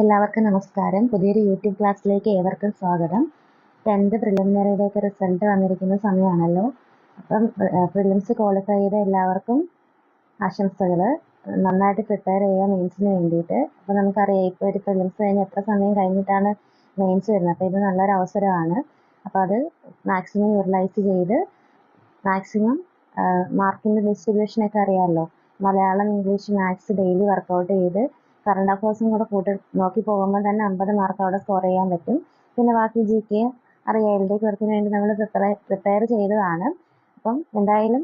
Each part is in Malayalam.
എല്ലാവർക്കും നമസ്കാരം. പുതിയൊരു യൂട്യൂബ് ക്ലാസ്സിലേക്ക് ഏവർക്കും സ്വാഗതം. ടെൻത്ത് പ്രിലിമിനറിയുടെയൊക്കെ റിസൾട്ട് വന്നിരിക്കുന്ന സമയമാണല്ലോ. അപ്പം പ്രിലിംസ് ക്വാളിഫൈ ചെയ്ത എല്ലാവർക്കും ആശംസകൾ നന്നായിട്ട് പ്രിപ്പയർ ചെയ്യുക മെയിൻസിന് വേണ്ടിയിട്ട്. അപ്പം നമുക്കറിയാം ഇപ്പോൾ ഒരു പ്രിലിംസ് കഴിഞ്ഞ് എത്ര സമയം കഴിഞ്ഞിട്ടാണ് മെയിൻസ് വരുന്നത്. അപ്പോൾ ഇത് നല്ലൊരു അവസരമാണ്. അപ്പോൾ അത് മാക്സിമം യൂട്ടിലൈസ് ചെയ്ത് മാക്സിമം മാർക്കിന്റെ ഡിസ്ട്രിബ്യൂഷനൊക്കെ അറിയാമല്ലോ. Malayalam English maths daily workout ചെയ്ത് കറണ്ട് അഫയേഴ്സും കൂടെ കൂട്ടി നോക്കി പോകുമ്പോൾ തന്നെ അമ്പത് മാർക്ക് അവിടെ സ്കോർ ചെയ്യാൻ പറ്റും. പിന്നെ ബാക്കി ജി കെ അറിയാം എൽ വേണ്ടി നമ്മൾ പ്രിപ്പയർ പ്രിപ്പയർ ചെയ്തതാണ്. അപ്പം എന്തായാലും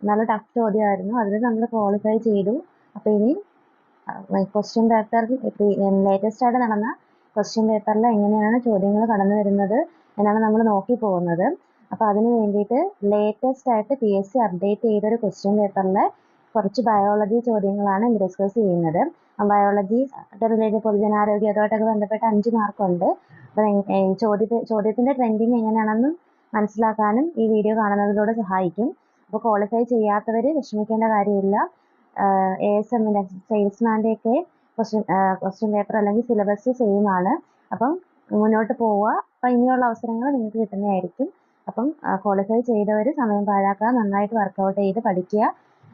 നല്ല ടഫ് ചോദ്യമായിരുന്നു. അതിൽ നമ്മൾ ക്വാളിഫൈ ചെയ്തു. അപ്പോൾ ഇനി ക്വസ്റ്റ്യൻ പേപ്പർ ലേറ്റസ്റ്റ് ആയിട്ട് നടന്ന ക്വസ്റ്റ്യൻ പേപ്പറിൽ എങ്ങനെയാണ് ചോദ്യങ്ങൾ കടന്നു വരുന്നത് എന്നാണ് നമ്മൾ നോക്കി പോകുന്നത്. അപ്പോൾ അതിന് വേണ്ടിയിട്ട് ലേറ്റസ്റ്റ് ആയിട്ട് പി എസ് സി അപ്ഡേറ്റ് ചെയ്തൊരു ക്വസ്റ്റ്യൻ പേപ്പറിൽ കുറച്ച് ബയോളജി ചോദ്യങ്ങളാണ് ഡിസ്കസ് ചെയ്യുന്നത്. ബയോളജി റിലേറ്റഡ് പൊതുജനാരോഗ്യം അതുമായിട്ടൊക്കെ ബന്ധപ്പെട്ട അഞ്ച് മാർക്കുണ്ട് അപ്പോൾ ചോദ്യ ചോദ്യത്തിന്റെ ട്രെൻഡിങ് എങ്ങനെയാണെന്ന് മനസ്സിലാക്കാനും ഈ വീഡിയോ കാണുന്നതിലൂടെ സഹായിക്കും. അപ്പോൾ ക്വാളിഫൈ ചെയ്യാത്തവർ വിഷമിക്കേണ്ട കാര്യമില്ല. എ എസ് എമ്മിന്റെ സെയിൽസ്മാന്റെയൊക്കെ ക്വസ്റ്റ്യൻ ക്വസ്റ്റ്യൻ പേപ്പർ അല്ലെങ്കിൽ സിലബസ് സെയിം ആണ്. അപ്പം മുന്നോട്ട് പോവുക. അപ്പം ഇനിയുള്ള അവസരങ്ങൾ നിങ്ങൾക്ക് കിട്ടുന്നതായിരിക്കും. അപ്പം ക്വാളിഫൈ ചെയ്തവർ സമയം പാഴാക്കാതെ നന്നായിട്ട് വർക്കൗട്ട് ചെയ്ത് പഠിക്കുക.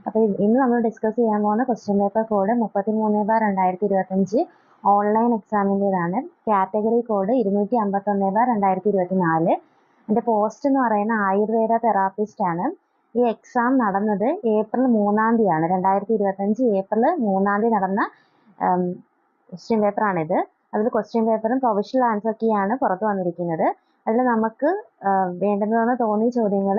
അപ്പോൾ ഇന്ന് നമ്മൾ ഡിസ്കസ് ചെയ്യാൻ പോകുന്ന ക്വസ്റ്റ്യൻ പേപ്പർ കോഡ് മുപ്പത്തി മൂന്ന് ബാർ രണ്ടായിരത്തി ഇരുപത്തഞ്ച് ഓൺലൈൻ എക്സാമിന്റെതാണ് കാറ്റഗറി കോഡ് ഇരുന്നൂറ്റി അമ്പത്തൊന്ന് ബാർ രണ്ടായിരത്തി ഇരുപത്തി നാല് എന്റെ പോസ്റ്റ് എന്ന് പറയുന്ന ആയുർവേദ തെറാപ്പിസ്റ്റ് ആണ്. ഈ എക്സാം നടന്നത് ഏപ്രിൽ മൂന്നാം തീയതിയാണ്. രണ്ടായിരത്തി ഇരുപത്തഞ്ച് ഏപ്രിൽ മൂന്നാം തീയതി നടന്ന ക്വസ്റ്റ്യൻ പേപ്പറാണിത് അതിൽ ക്വസ്റ്റ്യൻ പേപ്പറും പ്രൊവിഷണൽ ആൻസർ കീ ആണ് പുറത്ത് വന്നിരിക്കുന്നത്. അതിൽ നമുക്ക് വേണ്ടുന്നതെന്ന് തോന്നിയ ചോദ്യങ്ങൾ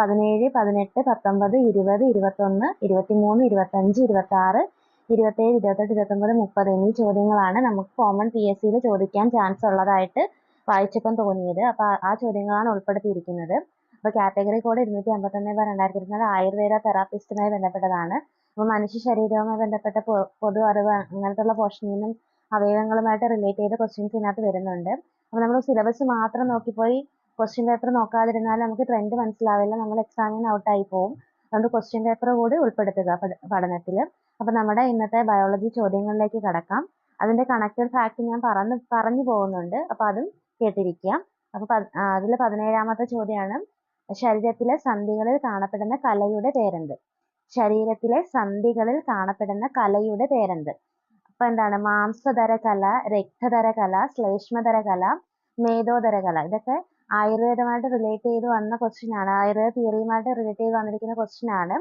പതിനേഴ് പതിനെട്ട് പത്തൊമ്പത് ഇരുപത് ഇരുപത്തൊന്ന് ഇരുപത്തിമൂന്ന് ഇരുപത്തഞ്ച് ഇരുപത്താറ് ഇരുപത്തേഴ് ഇരുപത്തെട്ട് ഇരുപത്തൊമ്പത് മുപ്പത് എന്നീ ചോദ്യങ്ങളാണ് നമുക്ക് കോമൺ പി എസ് സിയിൽ ചോദിക്കാൻ ചാൻസ് ഉള്ളതായിട്ട് വായിച്ചപ്പം തോന്നിയത്. അപ്പോൾ ആ ചോദ്യങ്ങളാണ് ഉൾപ്പെടുത്തിയിരിക്കുന്നത്. അപ്പോൾ കാറ്റഗറി കോഡ് ഇരുന്നൂറ്റി അമ്പത്തൊന്ന് ബാർ രണ്ടായിരത്തി ഇരുപത്തിനാല് ആയുർവേദ തെറാപ്പിസ്റ്റുമായി ബന്ധപ്പെട്ടതാണ്. അപ്പോൾ മനുഷ്യ ശരീരവുമായി ബന്ധപ്പെട്ട പൊതു അറിവ് അങ്ങനത്തുള്ള പോർഷനിൽ നിന്നും അവയവങ്ങളുമായിട്ട് റിലേറ്റ് ചെയ്ത ക്വസ്റ്റ്യൻസ് ഇതിനകത്ത് വരുന്നുണ്ട്. അപ്പോൾ നമ്മൾ സിലബസ് മാത്രം നോക്കിപ്പോയി ക്വസ്റ്റ്യൻ പേപ്പർ നോക്കാതിരുന്നാൽ നമുക്ക് ട്രെൻഡ് മനസ്സിലാവില്ല. നമ്മൾ എക്സാമിന് ഔട്ടായി പോകും അതുകൊണ്ട് ക്വസ്റ്റ്യൻ പേപ്പർ കൂടി ഉൾപ്പെടുത്തുക പഠനത്തിൽ. അപ്പോൾ നമ്മുടെ ഇന്നത്തെ ബയോളജി ചോദ്യങ്ങളിലേക്ക് കടക്കാം. അതിന്റെ കണക്റ്റഡ് ഫാക്ട് ഞാൻ പറഞ്ഞു പറഞ്ഞു പോകുന്നുണ്ട്. അപ്പോൾ അതും കേട്ടിരിക്കുക അപ്പോൾ അതിൽ പതിനേഴാമത്തെ ചോദ്യമാണ്. ശരീരത്തിലെ സന്ധികളിൽ കാണപ്പെടുന്ന കലയുടെ പേരെന്ത്? ശരീരത്തിലെ സന്ധികളിൽ കാണപ്പെടുന്ന കലയുടെ പേരെന്ത്? അപ്പോൾ എന്താണ്? മാംസധര കല രക്തധര കല ശ്ലേഷ്മധര കല മേധോധര കല ഇതൊക്കെ ആയുർവേദമായിട്ട് റിലേറ്റ് ചെയ്ത് വന്ന ക്വസ്റ്റ്യൻ ആണ്. ആയുർവേദ തിയറിയുമായിട്ട് റിലേറ്റ് ചെയ്ത് വന്നിരിക്കുന്ന ക്വസ്റ്റ്യൻ ആണ്.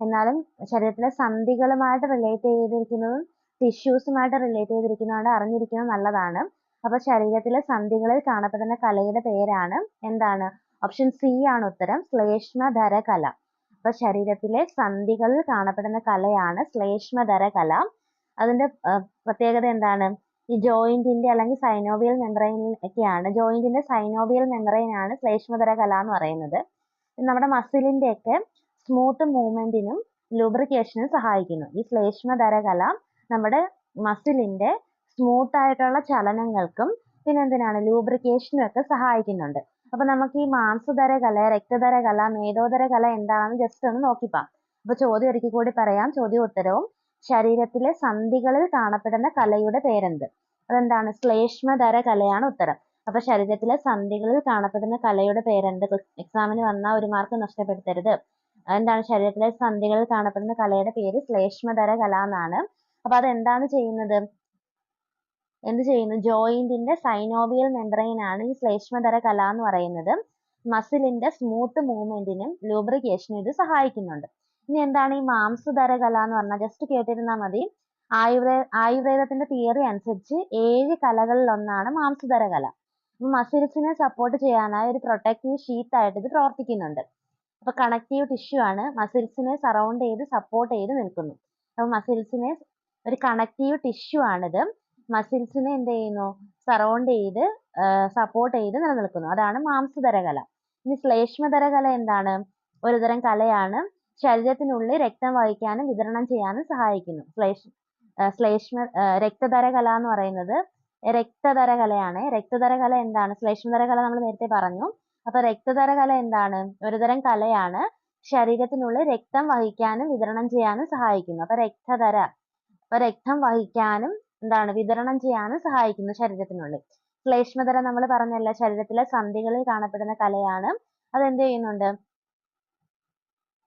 എന്നാലും ശരീരത്തിലെ സന്ധികളുമായിട്ട് റിലേറ്റ് ചെയ്തിരിക്കുന്നതും ടിഷ്യൂസുമായിട്ട് റിലേറ്റ് ചെയ്തിരിക്കുന്നതുകൊണ്ട് അറിഞ്ഞിരിക്കുന്നത് നല്ലതാണ്. അപ്പൊ ശരീരത്തിലെ സന്ധികളിൽ കാണപ്പെടുന്ന കലയുടെ പേരാണ് എന്താണ്? ഓപ്ഷൻ സി ആണ് ഉത്തരം. ശ്ലേഷ്മധര കല അപ്പൊ ശരീരത്തിലെ സന്ധികളിൽ കാണപ്പെടുന്ന കലയാണ് ശ്ലേഷ്മധര കല അതിന്റെ പ്രത്യേകത എന്താണ്? ഈ ജോയിന്റിന്റെ അല്ലെങ്കിൽ സൈനോവിയൽ മെമ്പറൈൻ ഒക്കെയാണ്. ജോയിന്റിന്റെ സൈനോവിയൽ മെമ്പറൈൻ ആണ് ശ്ലേഷ്മതര കല എന്ന് പറയുന്നത്. നമ്മുടെ മസിലിന്റെ ഒക്കെ സ്മൂത്ത് മൂവ്മെന്റിനും ലൂബ്രിക്കേഷനും സഹായിക്കുന്നു. ഈ ശ്ലേഷ്മതര കല നമ്മുടെ മസിലിന്റെ സ്മൂത്ത് ആയിട്ടുള്ള ചലനങ്ങൾക്കും പിന്നെ എന്തിനാണ് ലൂബ്രിക്കേഷനും ഒക്കെ സഹായിക്കുന്നുണ്ട്. അപ്പൊ നമുക്ക് ഈ മാംസധര കല രക്തധര കല മേധോധര കല എന്താണെന്ന് ജസ്റ്റ് ഒന്ന് നോക്കിപ്പാം. അപ്പൊ ചോദ്യം ഒരിക്കൽ കൂടി പറയാം. ചോദ്യം ഉത്തരവും ശരീരത്തിലെ സന്ധികളിൽ കാണപ്പെടുന്ന കലയുടെ പേരെന്ത്? അതെന്താണ്? ശ്ലേഷ്മധര കലയാണ് ഉത്തരം. അപ്പൊ ശരീരത്തിലെ സന്ധികളിൽ കാണപ്പെടുന്ന കലയുടെ പേരെന്ത്? എക്സാമിന് വന്ന ഒരു മാർക്ക് നഷ്ടപ്പെടുത്തരുത്. എന്താണ് ശരീരത്തിലെ സന്ധികളിൽ കാണപ്പെടുന്ന കലയുടെ പേര് ശ്ലേഷ്മധര കല എന്നാണ്. അപ്പൊ അതെന്താണ് ചെയ്യുന്നത്? എന്ത് ചെയ്യുന്നു? ജോയിന്റിന്റെ സൈനോവിയൽ മെമ്പറൈൻ ആണ് ഈ ശ്ലേഷ്മധര കല എന്ന് പറയുന്നത്. മസിലിന്റെ സ്മൂത്ത് മൂവ്മെന്റിനും ലൂബ്രിക്കേഷനും ഇത് സഹായിക്കുന്നുണ്ട്. ഇനി എന്താണ് ഈ മാംസധര കല എന്ന് പറഞ്ഞാൽ ജസ്റ്റ് കേട്ടിരുന്നാൽ മതി. ആയുർവേദ ആയുർവേദത്തിന്റെ തിയറി അനുസരിച്ച് ഏഴ് കലകളിൽ ഒന്നാണ് മാംസധര കല മസിൽസിനെ സപ്പോർട്ട് ചെയ്യാനായി ഒരു പ്രൊട്ടക്റ്റീവ് ഷീറ്റ് ആയിട്ട് ഇത് പ്രവർത്തിക്കുന്നുണ്ട്. അപ്പൊ കണക്റ്റീവ് ടിഷ്യൂ ആണ് മസിൽസിനെ സറൗണ്ട് ചെയ്ത് സപ്പോർട്ട് ചെയ്ത് നിൽക്കുന്നു. അപ്പൊ മസിൽസിനെ ഒരു കണക്റ്റീവ് ടിഷ്യൂ ആണിത്. മസിൽസിനെ എന്ത് ചെയ്യുന്നു? സറൗണ്ട് ചെയ്ത് സപ്പോർട്ട് ചെയ്ത് നിലനിൽക്കുന്നു. അതാണ് മാംസധര കല ഇനി ശ്ലേഷ്മധര കല എന്താണ്? ഒരുതരം കലയാണ്. ശരീരത്തിനുള്ളിൽ രക്തം വഹിക്കാനും വിതരണം ചെയ്യാനും സഹായിക്കുന്നു. ശ്ലേഷ് ശ്ലേഷ്മ രക്തധര കല എന്ന് പറയുന്നത് രക്തധര കലയാണ് രക്തധര കല എന്താണ്? ശ്ലേഷ്മധര കല നമ്മൾ നേരത്തെ പറഞ്ഞു. അപ്പൊ രക്തധര കല എന്താണ്? ഒരുതരം കലയാണ്. ശരീരത്തിനുള്ളിൽ രക്തം വഹിക്കാനും വിതരണം ചെയ്യാനും സഹായിക്കുന്നു. അപ്പൊ രക്തധര അപ്പൊ രക്തം വഹിക്കാനും എന്താണ്? വിതരണം ചെയ്യാനും സഹായിക്കുന്നു ശരീരത്തിനുള്ളിൽ. ശ്ലേഷ്മധര നമ്മൾ പറഞ്ഞല്ലോ ശരീരത്തിലെ സന്ധികളിൽ കാണപ്പെടുന്ന കലയാണ്. അത് അതെന്ത് ചെയ്യുന്നുണ്ട്?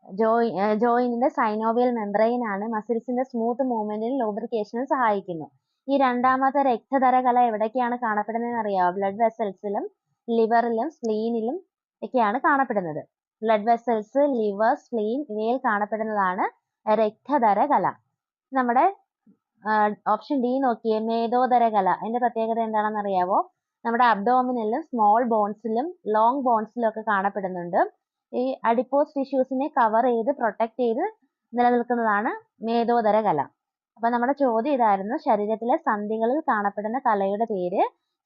ജോയി ജോയിന്റിന്റെ സൈനോവിയൽ മെംബ്രെയിൻ ആണ് മസിൽസിന്റെ സ്മൂത്ത് മൂവ്മെന്റിന് ലൂബ്രിക്കേഷനും സഹായിക്കുന്നു. ഈ രണ്ടാമത്തെ രക്തധര കല എവിടൊക്കെയാണ് കാണപ്പെടുന്നതെന്ന് അറിയാമോ ബ്ലഡ് വെസൽസിലും ലിവറിലും സ്ലീനിലും ഒക്കെയാണ് കാണപ്പെടുന്നത്. ബ്ലഡ് വെസൽസ് ലിവർ സ്ലീൻ ഇവയിൽ കാണപ്പെടുന്നതാണ് രക്തധര കല നമ്മുടെ ഓപ്ഷൻ ഡി നോക്കിയേ മേധോദര കല അതിന്റെ പ്രത്യേകത എന്താണെന്ന് അറിയാവോ? നമ്മുടെ അബ്ഡോമിനിലും സ്മോൾ ബോൺസിലും ലോങ് ബോൺസിലും ഒക്കെ കാണപ്പെടുന്നുണ്ട്. ഈ അഡിപ്പോസ് ടിഷ്യൂസിനെ കവർ ചെയ്ത് പ്രൊട്ടക്ട് ചെയ്ത് നിലനിൽക്കുന്നതാണ് മേധോദര കല. അപ്പൊ നമ്മുടെ ചോദ്യം ഇതായിരുന്നു ശരീരത്തിലെ സന്ധികളിൽ കാണപ്പെടുന്ന കലയുടെ പേര്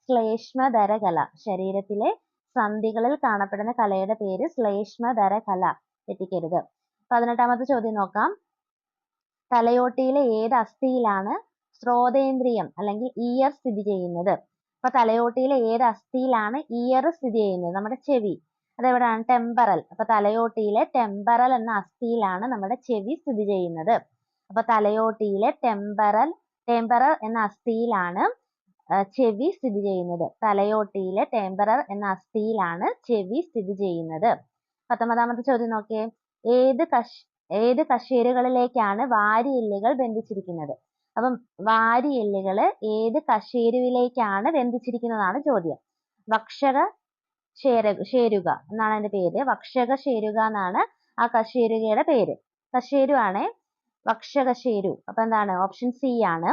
ശ്ലേഷ്മധര കല. ശരീരത്തിലെ സന്ധികളിൽ കാണപ്പെടുന്ന കലയുടെ പേര് ശ്ലേഷ്മധര കല. തെറ്റിക്കരുത്. പതിനെട്ടാമത്തെ ചോദ്യം നോക്കാം. തലയോട്ടിയിലെ ഏത് അസ്ഥിയിലാണ് ശ്രോതേന്ദ്രിയം അല്ലെങ്കിൽ ഇയർ സ്ഥിതി ചെയ്യുന്നത്? അപ്പൊ തലയോട്ടിയിലെ ഏത് അസ്ഥിയിലാണ് ഇയർ സ്ഥിതി ചെയ്യുന്നത്? നമ്മുടെ ചെവി. അതെവിടെയാണ് ടെമ്പറൽ അപ്പൊ തലയോട്ടിയിലെ ടെമ്പറൽ എന്ന അസ്ഥിയിലാണ് നമ്മുടെ ചെവി സ്ഥിതി ചെയ്യുന്നത്. അപ്പൊ തലയോട്ടിയിലെ ടെമ്പറൽ ടെമ്പറൽ എന്ന അസ്ഥിയിലാണ് ചെവി സ്ഥിതി ചെയ്യുന്നത്. തലയോട്ടിയിലെ ടെമ്പറർ എന്ന അസ്ഥിയിലാണ് ചെവി സ്ഥിതി ചെയ്യുന്നത്. പത്തൊമ്പതാമത്തെ ചോദ്യം നോക്കിയേ. ഏത് കഷ് ഏത് കശേരുകളിലേക്കാണ് വാരിയെല്ലുകൾ ബന്ധിച്ചിരിക്കുന്നത്? അപ്പം വാരിയെല്ലുകൾ ഏത് കശേരുവിലേക്കാണ് ബന്ധിച്ചിരിക്കുന്നതാണ് ചോദ്യം. ഭക്ഷക ശേര ശേരുക എന്നാണ് അതിന്റെ പേര്. വക്ഷക ശേരുക എന്നാണ് ആ കശേരുകയുടെ പേര്. കശേരു ആണ് വക്ഷകശേരു അപ്പൊ എന്താണ്? ഓപ്ഷൻ സി ആണ്.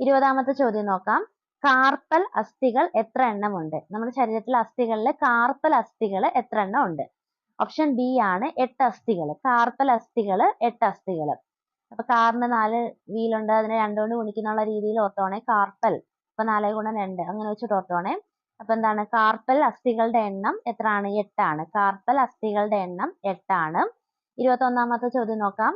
ഇരുപതാമത്തെ ചോദ്യം നോക്കാം. കാർപ്പൽ അസ്ഥികൾ എത്ര എണ്ണം ഉണ്ട്? നമ്മുടെ ശരീരത്തിലെ അസ്ഥികളിൽ കാർപ്പൽ അസ്ഥികൾ എത്ര എണ്ണം ഉണ്ട്? ഓപ്ഷൻ ബി ആണ് എട്ട് അസ്ഥികൾ. കാർപ്പൽ അസ്ഥികൾ എട്ട് അസ്ഥികൾ. അപ്പൊ കാറിന് നാല് വീലുണ്ട്. അതിനെ രണ്ടുകൊണ്ട് ഗുണിക്കുന്നുള്ള രീതിയിൽ ഓർത്തോണേ കാർപ്പൽ. അപ്പൊ നാലേ ഗുണം രണ്ട്. അങ്ങനെ വെച്ചിട്ട് ഓർത്തോണേ. അപ്പൊ എന്താണ്? കാർപ്പൽ അസ്ഥികളുടെ എണ്ണം എത്രയാണ് എട്ടാണ്. കാർപ്പൽ അസ്ഥികളുടെ എണ്ണം എട്ടാണ്. ഇരുപത്തി ഒന്നാമത്തെ ചോദ്യം നോക്കാം.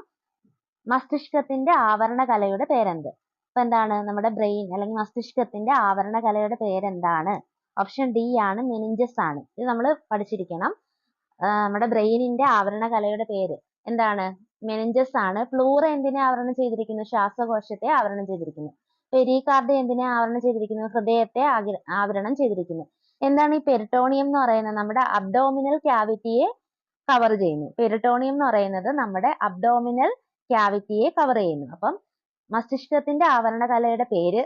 മസ്തിഷ്കത്തിന്റെ ആവരണ കലയുടെ പേരെന്ത്? അപ്പൊ എന്താണ്? നമ്മുടെ ബ്രെയിൻ അല്ലെങ്കിൽ മസ്തിഷ്കത്തിന്റെ ആവരണ കലയുടെ പേരെന്താണ്? ഓപ്ഷൻ ഡി ആണ് മെനിഞ്ചസ് ആണ്. ഇത് നമ്മൾ പഠിച്ചിരിക്കണം. നമ്മുടെ ബ്രെയിനിന്റെ ആവരണ കലയുടെ പേര് എന്താണ്? മെനിഞ്ചസ് ആണ്. ഫ്ലൂറ എന്തിനെ ആവരണം ചെയ്തിരിക്കുന്നു. ശ്വാസകോശത്തെ ആവരണം ചെയ്തിരിക്കുന്നു. പെരികാർഡിയം എന്തിനെ ആവരണം ചെയ്തിരിക്കുന്നു ഹൃദയത്തെ ആവരണം ചെയ്തിരിക്കുന്നു. എന്താണ് ഈ പെരിട്ടോണിയം എന്ന് പറയുന്നത്? നമ്മുടെ അബ്ഡോമിനൽ ക്യാവിറ്റിയെ കവർ ചെയ്യുന്നു. പെരിട്ടോണിയം എന്ന് പറയുന്നത് നമ്മുടെ അബ്ഡോമിനൽ ക്യാവിറ്റിയെ കവർ ചെയ്യുന്നു. അപ്പം മസ്തിഷ്കത്തിന്റെ ആവരണ കലയുടെ പേര്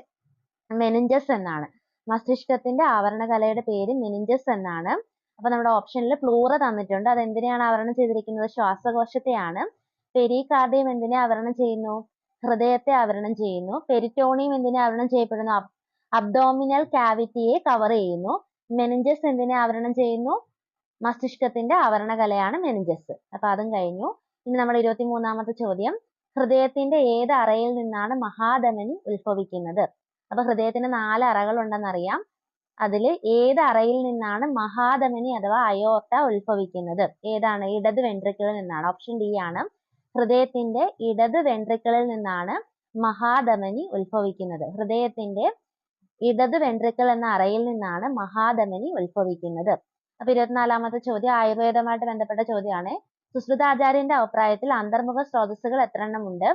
മെനിഞ്ചസ് എന്നാണ്. മസ്തിഷ്കത്തിന്റെ ആവരണ കലയുടെ പേര് മെനിഞ്ചസ് എന്നാണ്. അപ്പൊ നമ്മുടെ ഓപ്ഷനിൽ പ്ലൂറ തന്നിട്ടുണ്ട്. അത് എന്തിനെയാണ് ആവരണം ചെയ്തിരിക്കുന്നത്? ശ്വാസകോശത്തെയാണ്. പെരികാർഡിയം എന്തിനെ ആവരണം ചെയ്യുന്നു? ഹൃദയത്തെ ആവരണം ചെയ്യുന്നു. പെരിറ്റോണിയം എന്തിനെ ആവരണം ചെയ്യപ്പെടുന്നു? അബ്ഡോമിനൽ കാവിറ്റിയെ കവർ ചെയ്യുന്നു. മെനിഞ്ചസ് എന്തിനെ ആവരണം ചെയ്യുന്നു? മസ്തിഷ്കത്തിന്റെ ആവരണ കലയാണ് മെനിഞ്ചസ് അപ്പൊ അതും കഴിഞ്ഞു. ഇനി നമ്മൾ ഇരുപത്തി മൂന്നാമത്തെ ചോദ്യം. ഹൃദയത്തിന്റെ ഏത് അറയിൽ നിന്നാണ് മഹാധമനി ഉത്ഭവിക്കുന്നത്? അപ്പൊ ഹൃദയത്തിന് നാല് അറകൾ ഉണ്ടെന്നറിയാം അതിൽ ഏത് അറയിൽ നിന്നാണ് മഹാധമനി അഥവാ അയോർട്ട ഉത്ഭവിക്കുന്നത്? ഏതാണ്? ഇടത് വെൻട്രിക്കിളിൽ നിന്നാണ്. ഓപ്ഷൻ ഡി ആണ്. ഹൃദയത്തിന്റെ ഇടത് വെൻട്രിക്കിളിൽ നിന്നാണ് മഹാധമനി ഉത്ഭവിക്കുന്നത്. ഹൃദയത്തിന്റെ ഇടത് വെൻട്രിക്കിൾ എന്ന അറയിൽ നിന്നാണ് മഹാധമനി ഉത്ഭവിക്കുന്നത്. അപ്പൊ ഇരുപത്തിനാലാമത്തെ ചോദ്യം ആയുർവേദമായിട്ട് ബന്ധപ്പെട്ട ചോദ്യമാണ്. സുശ്രുതാചാര്യന്റെ അഭിപ്രായത്തിൽ അന്തർമുഖ സ്രോതസ്സുകൾ എത്ര എണ്ണം ഉണ്ട്?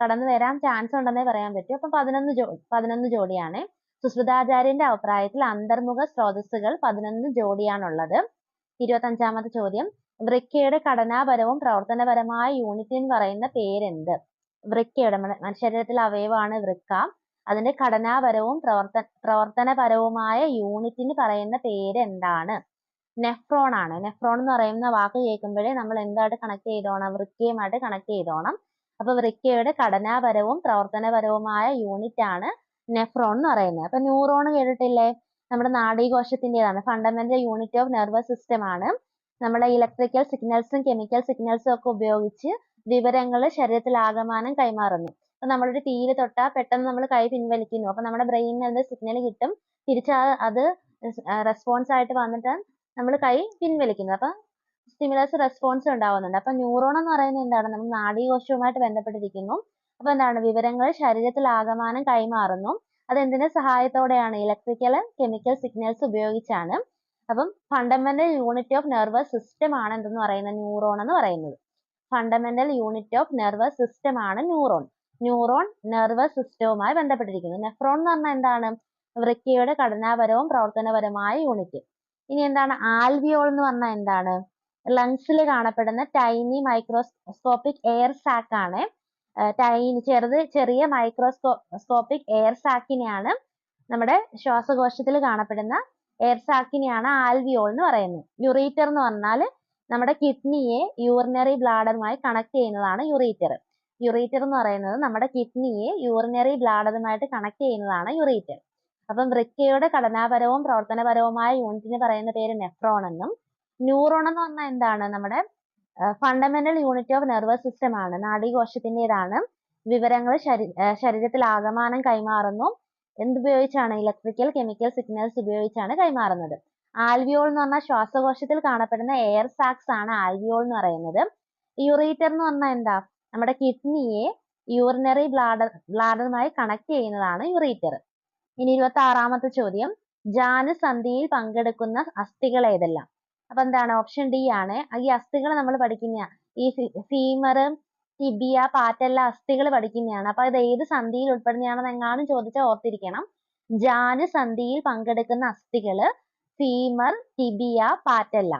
കടന്നു വരാൻ ചാൻസ് ഉണ്ടെന്നേ പറയാൻ പറ്റും. അപ്പൊ പതിനൊന്ന് ജോ പതിനൊന്ന് ജോഡിയാണ്. സുശ്രുതാചാര്യന്റെ അഭിപ്രായത്തിൽ അന്തർമുഖ സ്രോതസ്സുകൾ പതിനൊന്ന് ജോഡിയാണുള്ളത്. ഇരുപത്തഞ്ചാമത്തെ ചോദ്യം. വൃക്കയുടെ ഘടനാപരവും പ്രവർത്തനപരമായ യൂണിറ്റിന് പറയുന്ന പേരെന്ത്? വൃക്കയുടെ ശരീരത്തിലെ അവയവാണ് വൃക്ക. അതിന്റെ ഘടനാപരവും പ്രവർത്ത പ്രവർത്തനപരവുമായ യൂണിറ്റിന് പറയുന്ന പേര് എന്താണ് നെഫ്രോൺ ആണ്. നെഫ്രോൺ എന്ന് പറയുന്ന വാക്ക് കേൾക്കുമ്പോഴേ നമ്മൾ എന്തായിട്ട് കണക്ട് ചെയ്തോണം? വൃക്കയുമായിട്ട് കണക്ട് ചെയ്തോണം. അപ്പൊ വൃക്കയുടെ ഘടനാപരവും പ്രവർത്തനപരവുമായ യൂണിറ്റ് ആണ് നെഫ്രോൺ എന്ന് പറയുന്നത്. അപ്പൊ ന്യൂറോൺ കേട്ടിട്ടില്ലേ? നമ്മുടെ നാഡീകോശത്തിന്റെതാണ്. Fundamental unit of nervous system ആണ്. നമ്മുടെ ഇലക്ട്രിക്കൽ സിഗ്നൽസും കെമിക്കൽ സിഗ്നൽസും ഒക്കെ ഉപയോഗിച്ച് വിവരങ്ങൾ ശരീരത്തിൽ ആകമാനം കൈമാറുന്നു. അപ്പൊ നമ്മളൊരു തീയിൽ തൊട്ടാൽ പെട്ടെന്ന് നമ്മൾ കൈ പിൻവലിക്കുന്നു. അപ്പൊ നമ്മുടെ ബ്രെയിനിൽ അത് സിഗ്നൽ കിട്ടും? തിരിച്ച് അത് റെസ്പോൺസ് ആയിട്ട് വന്നിട്ട് നമ്മൾ കൈ പിൻവലിക്കുന്നു. അപ്പൊ സ്റ്റിമുലസ് റെസ്പോൺസ് ഉണ്ടാവുന്നുണ്ട്. അപ്പൊ ന്യൂറോൺ എന്ന് പറയുന്നത് എന്താണ്? നമ്മൾ നാഡീകോശവുമായിട്ട് ബന്ധപ്പെട്ടിരിക്കുന്നു. അപ്പൊ എന്താണ്? വിവരങ്ങൾ ശരീരത്തിൽ ആകമാനം കൈമാറുന്നു. അത് എന്തിന്റെ സഹായത്തോടെയാണ്? ഇലക്ട്രിക്കൽ കെമിക്കൽ സിഗ്നൽസ് ഉപയോഗിച്ചാണ്. അപ്പം fundamental unit of nervous system ആണ് എന്തെന്ന് പറയുന്നത് ന്യൂറോൺ എന്ന് പറയുന്നത്. Fundamental unit of nervous system ആണ് ന്യൂറോൺ ന്യൂറോൺ നെർവസ് സിസ്റ്റവുമായി ബന്ധപ്പെട്ടിരിക്കുന്നു. നെഫ്രോൺ എന്ന് പറഞ്ഞാൽ എന്താണ്? വൃക്കയുടെ ഘടനാപരവും പ്രവർത്തനപരവുമായ യൂണിറ്റ് ഇനി എന്താണ്? ആൽവിയോൾ എന്ന് പറഞ്ഞാൽ എന്താണ്? ലങ്സിൽ കാണപ്പെടുന്ന ടൈനി മൈക്രോസ്കോപ്പിക് എയർ സാക്ക് ആണ്. ടൈനി ചെറുത് ചെറിയ മൈക്രോസ്കോപ്പിക് എയർ സാക്കിനെയാണ് നമ്മുടെ ശ്വാസകോശത്തിൽ കാണപ്പെടുന്ന എയർ സാക്കിനെയാണ് ആൽവിയോൾ എന്ന് പറയുന്നത്. യുറീറ്റർ എന്ന് പറഞ്ഞാൽ നമ്മുടെ കിഡ്നിയെ യൂറിനറി ബ്ലാഡറുമായി കണക്ട് ചെയ്യുന്നതാണ് യുറീറ്റർ യുറീറ്റർ എന്ന് പറയുന്നത് നമ്മുടെ കിഡ്നിയെ യൂറിനറി ബ്ലാഡറുമായിട്ട് കണക്ട് ചെയ്യുന്നതാണ് യുറീറ്റർ അപ്പം വൃക്കയുടെ ഘടനാപരവും പ്രവർത്തനപരവുമായ യൂണിറ്റിന് പറയുന്ന പേര് നെഫ്രോൺ എന്നും ന്യൂറോൺ എന്ന് പറഞ്ഞാൽ എന്താണ്? നമ്മുടെ fundamental unit of nervous system ആണ് നാഡീകോശത്തിന്റെതാണ്. വിവരങ്ങൾ ശരീ ശരീരത്തിൽ ആകമാനം കൈമാറുന്നു. എന്തുപയോഗിച്ചാണ് ഇലക്ട്രിക്കൽ കെമിക്കൽ സിഗ്നൽസ് ഉപയോഗിച്ചാണ് കൈമാറുന്നത്? ആൽവിയോൾ എന്ന് പറഞ്ഞാൽ ശ്വാസകോശത്തിൽ കാണപ്പെടുന്ന എയർ സാക്സ് ആണ് ആൽവിയോൾ എന്ന് പറയുന്നത്. യൂറീറ്റർ എന്ന് പറഞ്ഞാൽ എന്താ? നമ്മുടെ കിഡ്നിയെ യൂറിനറി ബ്ലാഡർ ബ്ലാഡറുമായി കണക്ട് ചെയ്യുന്നതാണ് യൂറീറ്റർ ഇനി ഇരുപത്തി ആറാമത്തെ ചോദ്യം. ജാനുസന്ധിയിൽ പങ്കെടുക്കുന്ന അസ്ഥികൾ ഏതെല്ലാം? അപ്പൊ എന്താണ്? ഓപ്ഷൻ ഡി ആണ്. ഈ അസ്ഥികൾ നമ്മൾ പഠിക്കുന്ന ഈ ഫീമർ ടിബിയ പാറ്റല്ല അസ്ഥികൾ പഠിക്കുന്നതാണ് അപ്പൊ ഇത് ഏത് സന്ധിയിൽ ഉൾപ്പെടുന്നതാണെന്ന് എങ്ങാനും ചോദിച്ചാൽ ഓർത്തിരിക്കണം. ജാനുസന്ധിയിൽ പങ്കെടുക്കുന്ന അസ്ഥികൾ ഫീമർ ടിബിയ പാറ്റല്ല.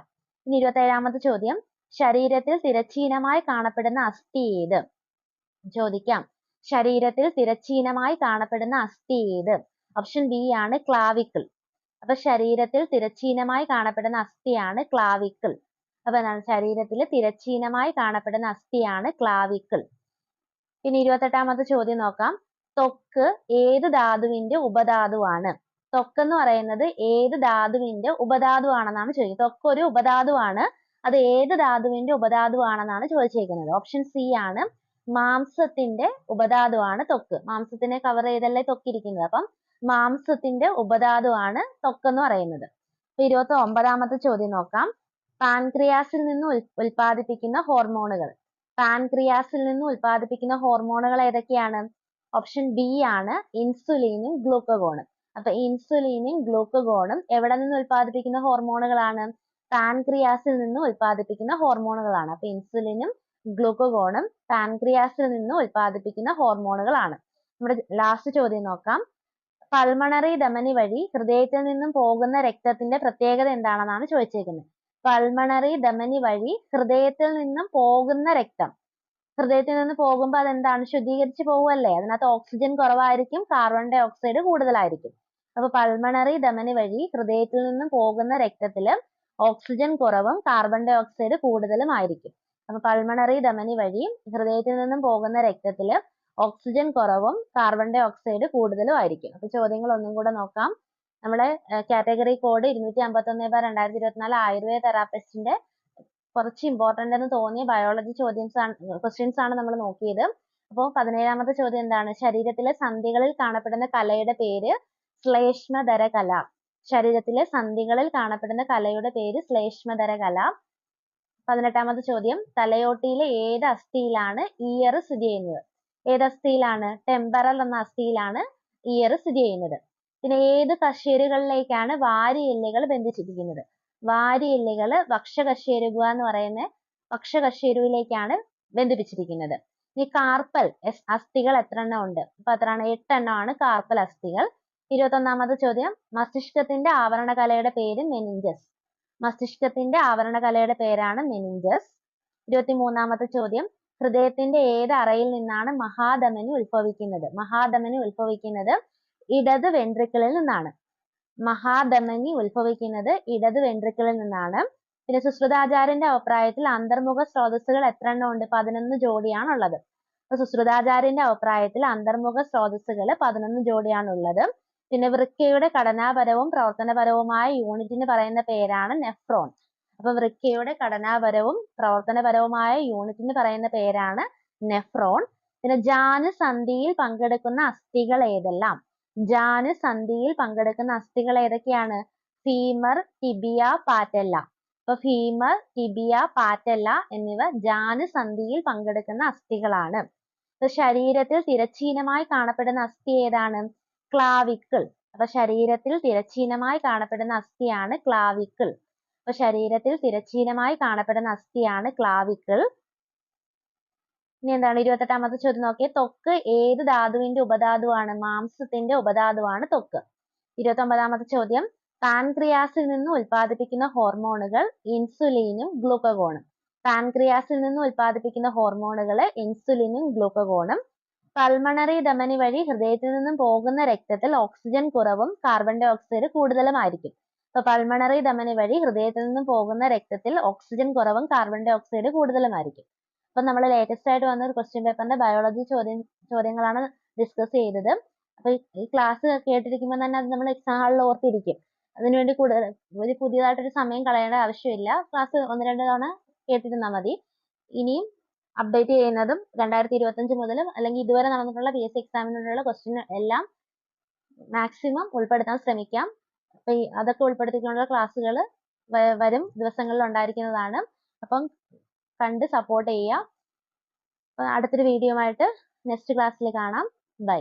ഇനി ഇരുപത്തേഴാമത്തെ ചോദ്യം. ശരീരത്തിൽ തിരശ്ചീനമായി കാണപ്പെടുന്ന അസ്ഥി ഏത്? ചോദിക്കാം. ശരീരത്തിൽ തിരശ്ചീനമായി കാണപ്പെടുന്ന അസ്ഥി ഏത്? ഓപ്ഷൻ ബി ആണ് ക്ലാവിക്കിൾ. അപ്പൊ ശരീരത്തിൽ തിരശ്ചീനമായി കാണപ്പെടുന്ന അസ്ഥിയാണ് ക്ലാവിക്കിൾ. അപ്പൊ എന്താണ്? ശരീരത്തിൽ തിരശ്ചീനമായി കാണപ്പെടുന്ന അസ്ഥിയാണ് ക്ലാവിക്കിൾ പിന്നെ ഇരുപത്തെട്ടാമത്തെ ചോദ്യം നോക്കാം. ത്വക്ക് ഏത് ധാതുവിന്റെ ഉപധാതുവാണ്? ത്വക്ക് എന്ന് പറയുന്നത് ഏത് ധാതുവിന്റെ ഉപധാതുവാണെന്നാണ് ചോദിക്കുന്നത്. ത്വക്ക് ഒരു ഉപധാതുവാണ്. അത് ഏത് ധാതുവിന്റെ ഉപധാതുവാണെന്നാണ് ചോദിച്ചേക്കുന്നത്. ഓപ്ഷൻ സി ആണ്. മാംസത്തിന്റെ ഉപധാതുവാണ് ത്വക്ക് മാംസത്തിനെ കവർ ചെയ്തല്ലേ ത്വക്കിരിക്കുന്നത് അപ്പം മാംസത്തിന്റെ ഉപധാതുവാണ് ത്വക്ക് എന്ന് പറയുന്നത്. ഇരുപത്തി ഒമ്പതാമത്തെ ചോദ്യം നോക്കാം. പാൻക്രിയാസിൽ നിന്ന് ഉൽപാദിപ്പിക്കുന്ന ഹോർമോണുകൾ. പാൻക്രിയാസിൽ നിന്ന് ഉൽപ്പാദിപ്പിക്കുന്ന ഹോർമോണുകൾ ഏതൊക്കെയാണ്? ഓപ്ഷൻ ബി ആണ് ഇൻസുലിനും ഗ്ലൂക്കഗോണും. അപ്പൊ ഇൻസുലിനും ഗ്ലൂക്കഗോണും എവിടെ നിന്ന് ഉൽപ്പാദിപ്പിക്കുന്ന ഹോർമോണുകളാണ്? പാൻക്രിയാസിൽ നിന്ന് ഉൽപ്പാദിപ്പിക്കുന്ന ഹോർമോണുകളാണ്. അപ്പൊ ഇൻസുലിനും ഗ്ലൂക്കഗോണും പാൻക്രിയാസിൽ നിന്ന് ഉൽപ്പാദിപ്പിക്കുന്ന ഹോർമോണുകളാണ്. നമ്മുടെ ലാസ്റ്റ് ചോദ്യം നോക്കാം. പൾമണറി ധമനി വഴി ഹൃദയത്തിൽ നിന്നും പോകുന്ന രക്തത്തിന്റെ പ്രത്യേകത എന്താണെന്നാണ് ചോദിച്ചേക്കുന്നത്. പൾമണറി ധമനി വഴി ഹൃദയത്തിൽ നിന്നും പോകുന്ന രക്തം. ഹൃദയത്തിൽ നിന്ന് പോകുമ്പോൾ അതെന്താണ്? ശുദ്ധീകരിച്ച് പോവുമല്ലേ അതിനകത്ത് ഓക്സിജൻ കുറവായിരിക്കും കാർബൺ ഡൈ ഓക്സൈഡ് കൂടുതലായിരിക്കും. അപ്പൊ പൾമണറി ധമനി വഴി ഹൃദയത്തിൽ നിന്നും പോകുന്ന രക്തത്തിൽ ഓക്സിജൻ കുറവും കാർബൺ ഡൈ ഓക്സൈഡ് കൂടുതലും ആയിരിക്കും. അപ്പൊ പൾമണറി ധമനി വഴി ഹൃദയത്തിൽ നിന്നും പോകുന്ന രക്തത്തിൽ ഓക്സിജൻ കുറവും കാർബൺ ഡൈ ഓക്സൈഡ് കൂടുതലും ആയിരിക്കും. അപ്പൊ ചോദ്യങ്ങൾ ഒന്നും കൂടെ നോക്കാം. നമ്മുടെ കാറ്റഗറി കോഡ് ഇരുന്നൂറ്റി അമ്പത്തൊന്ന് ബാർ രണ്ടായിരത്തി ഇരുപത്തിനാല് ആയുർവേദ തെറാപ്പിസ്റ്റിന്റെ കുറച്ച് ഇമ്പോർട്ടന്റ് എന്ന് തോന്നിയ ബയോളജി ചോദ്യംസ് ആണ് ക്വസ്റ്റ്യൻസ് ആണ് നമ്മൾ നോക്കിയത്. അപ്പോൾ പതിനേഴാമത്തെ ചോദ്യം എന്താണ്? ശരീരത്തിലെ സന്ധികളിൽ കാണപ്പെടുന്ന കലയുടെ പേര് ശ്ലേഷ്മധര കല ശരീരത്തിലെ സന്ധികളിൽ കാണപ്പെടുന്ന കലയുടെ പേര് ശ്ലേഷ്മധര കല പതിനെട്ടാമത്തെ ചോദ്യം തലയോട്ടിയിലെ ഏത് അസ്ഥിയിലാണ് ഇയർ സ്ഥിതി ചെയ്യുന്നത്? ഏത് അസ്ഥിയിലാണ്? ടെമ്പറൽ എന്ന അസ്ഥിയിലാണ് ഇയർ സ്ഥിതി ചെയ്യുന്നത്. പിന്നെ ഏത് കശേരുകളിലേക്കാണ് വാരി എല്ലുകൾ ബന്ധിച്ചിരിക്കുന്നത്? വാരി എല്ലുകൾ ഭക്ഷ്യകശേരുക എന്ന് പറയുന്ന ഭക്ഷ്യകശേരുവിലേക്കാണ് ബന്ധിപ്പിച്ചിരിക്കുന്നത്. ഇനി കാർപ്പൽ അസ്ഥികൾ എത്ര എണ്ണം ഉണ്ട്? അപ്പൊ എത്രയാണ് എട്ടെണ്ണമാണ് കാർപ്പൽ അസ്ഥികൾ. ഇരുപത്തൊന്നാമത്തെ ചോദ്യം മസ്തിഷ്കത്തിന്റെ ആവരണകലയുടെ പേര് മെനിഞ്ചസ്. മസ്തിഷ്കത്തിന്റെ ആവരണകലയുടെ പേരാണ് മെനിഞ്ചസ്. ഇരുപത്തിമൂന്നാമത്തെ ചോദ്യം ഹൃദയത്തിന്റെ ഏത് അറയിൽ നിന്നാണ് മഹാധമനി ഉത്ഭവിക്കുന്നത്? മഹാധമനി ഉത്ഭവിക്കുന്നത് ഇടത് വെൻട്രിക്കിളിൽ നിന്നാണ്. മഹാധമനി ഉത്ഭവിക്കുന്നത് ഇടത് വെൻട്രിക്കിളിൽ നിന്നാണ്. പിന്നെ സുശ്രുതാചാര്യന്റെ അഭിപ്രായത്തിൽ അന്തർമുഖ സ്രോതസ്സുകൾ എത്ര എണ്ണം ഉണ്ട്? പതിനൊന്ന് ജോഡിയാണുള്ളത്. അപ്പൊ സുശ്രുതാചാര്യന്റെ അഭിപ്രായത്തിൽ അന്തർമുഖ സ്രോതസ്സുകൾ പതിനൊന്ന് ജോഡിയാണുള്ളത്. പിന്നെ വൃക്കയുടെ ഘടനാപരവും പ്രവർത്തനപരവുമായ യൂണിറ്റിന് പറയുന്ന പേരാണ് നെഫ്രോൺ അപ്പൊ വൃക്കയുടെ ഘടനാപരവും പ്രവർത്തനപരവുമായ യൂണിറ്റിന് പറയുന്ന പേരാണ് നെഫ്രോൺ പിന്നെ ജാനുസന്ധിയിൽ പങ്കെടുക്കുന്ന അസ്ഥികൾ ഏതെല്ലാം? ജാനുസന്ധിയിൽ പങ്കെടുക്കുന്ന അസ്ഥികൾ ഏതൊക്കെയാണ്? Femur tibia patella. അപ്പൊ ഫീമർ ടിബിയ പാറ്റല്ല എന്നിവ ജാന് സന്ധിയിൽ പങ്കെടുക്കുന്ന അസ്ഥികളാണ്. ശരീരത്തിൽ തിരച്ചീനമായി കാണപ്പെടുന്ന അസ്ഥി ഏതാണ്? ക്ലാവിക്കിൾ. അപ്പൊ ശരീരത്തിൽ തിരച്ചീനമായി കാണപ്പെടുന്ന അസ്ഥിയാണ് ക്ലാവിക്കിൾ. അപ്പൊ ശരീരത്തിൽ തിരച്ചീനമായി കാണപ്പെടുന്ന അസ്ഥിയാണ് ക്ലാവിക്കിൾ. ഇനി എന്താണ് ഇരുപത്തെട്ടാമത്തെ ചോദ്യം നോക്കിയേ. ത്വക്ക് ഏത് ധാതുവിന്റെ ഉപധാതുവാണ്? മാംസത്തിന്റെ ഉപധാതുവാണ് ത്വക്ക് ഇരുപത്തൊമ്പതാമത്തെ ചോദ്യം. പാൻക്രിയാസിൽ നിന്ന് ഉൽപ്പാദിപ്പിക്കുന്ന ഹോർമോണുകൾ ഇൻസുലിനും ഗ്ലൂക്കഗോണും. പാൻക്രിയാസിൽ നിന്ന് ഉൽപ്പാദിപ്പിക്കുന്ന ഹോർമോണുകൾ ഇൻസുലിനും ഗ്ലൂക്കഗോണും. പൾമണറി ധമനി വഴി ഹൃദയത്തിൽ നിന്നും പോകുന്ന രക്തത്തിൽ ഓക്സിജൻ കുറവും കാർബൺ ഡൈ ഓക്സൈഡ് കൂടുതലുമായിരിക്കും. അപ്പൊ പൾമണറി ധമനി വഴി ഹൃദയത്തിൽ നിന്നും പോകുന്ന രക്തത്തിൽ ഓക്സിജൻ കുറവും കാർബൺ ഡൈ ഓക്സൈഡ് കൂടുതലുമായിരിക്കും. അപ്പൊ നമ്മൾ ലേറ്റസ്റ്റ് ആയിട്ട് വന്ന ഒരു ക്വസ്റ്റ്യൻ പേപ്പറിന്റെ ബയോളജി ചോദ്യം ചോദ്യങ്ങളാണ് ഡിസ്കസ് ചെയ്തത്. അപ്പൊ ഈ ക്ലാസ് കേട്ടിരിക്കുമ്പോൾ തന്നെ അത് നമ്മൾ എക്സാം ഹാളിൽ ഓർത്തിരിക്കും. അതിനുവേണ്ടി കൂടുതൽ ഒരു പുതിയതായിട്ടൊരു സമയം കളയേണ്ട ആവശ്യമില്ല. ക്ലാസ് ഒന്ന് രണ്ട് തവണ കേട്ടിരുന്നാൽ മതി. ഇനിയും അപ്ഡേറ്റ് ചെയ്യുന്നതും രണ്ടായിരത്തി ഇരുപത്തഞ്ച് മുതലും അല്ലെങ്കിൽ ഇതുവരെ നടന്നിട്ടുള്ള പി എസ് സി എക്സാമിനുള്ള ക്വസ്റ്റ്യൻ എല്ലാം മാക്സിമം ഉൾപ്പെടുത്താൻ ശ്രമിക്കാം. അപ്പൊ അതൊക്കെ ഉൾപ്പെടുത്തിക്കൊണ്ടുള്ള ക്ലാസ്സുകൾ വരും ദിവസങ്ങളിൽ ഉണ്ടായിരിക്കുന്നതാണ്. അപ്പം കണ്ട് സപ്പോർട്ട് ചെയ്യുക. അടുത്തൊരു വീഡിയോ ആയിട്ട് നെക്സ്റ്റ് ക്ലാസ്സിൽ കാണാം. ബൈ